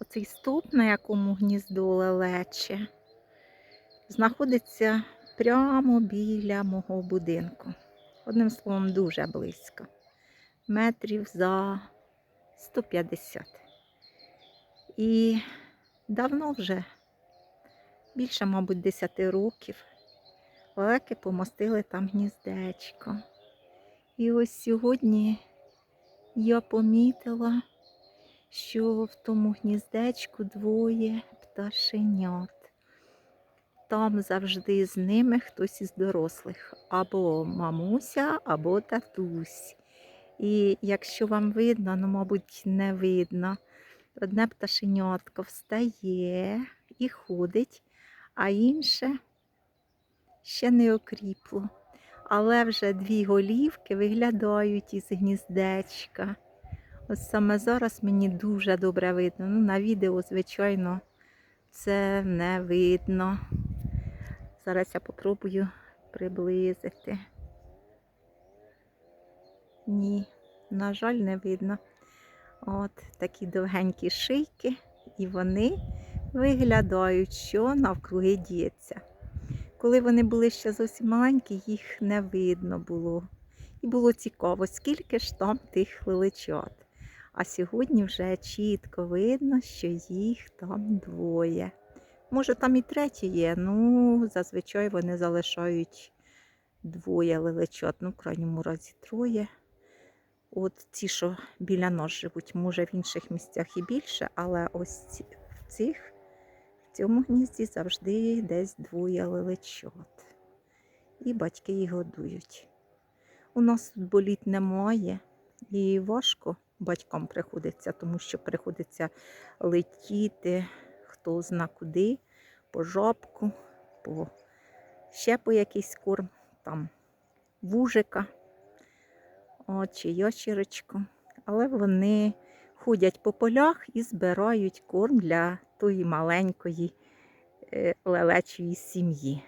Оцей стовп, на якому гніздо лелече, знаходиться прямо біля мого будинку. Одним словом, дуже близько. Метрів за 150. І давно вже, більше, мабуть, 10 років, лелеки помостили там гніздечко. І ось сьогодні я помітила, що в тому гніздечку двоє пташенят. Там завжди з ними хтось із дорослих, або мамуся, або татусь. І якщо вам видно, ну, мабуть, не видно, одне пташенятко встає і ходить, а інше ще не окріпло. Але вже дві голівки виглядають із гніздечка. Ось саме зараз мені дуже добре видно. Ну, на відео, звичайно, це не видно. Зараз я попробую приблизити. Ні, на жаль, не видно. От такі довгенькі шийки, і вони виглядають, що навкруги діється. Коли вони були ще зовсім маленькі, їх не видно було. І було цікаво, скільки ж там тих лиличат. А сьогодні вже чітко видно, що їх там двоє. Може, там і третє є, ну зазвичай вони залишають двоє лиличат, ну, в крайньому разі троє. От ті, що біля нас живуть, може в інших місцях і більше, але ось ці, в цих, в цьому гнізді завжди десь двоє лиличат. І батьки їх годують. У нас тут боліт немає, і важко батькам приходиться, тому що приходиться летіти хто зна куди, по жабку, по ще по якийсь корм, там вужика, чи ящерочку. Але вони ходять по полях і збирають корм для тої маленької е, лелечої сім'ї.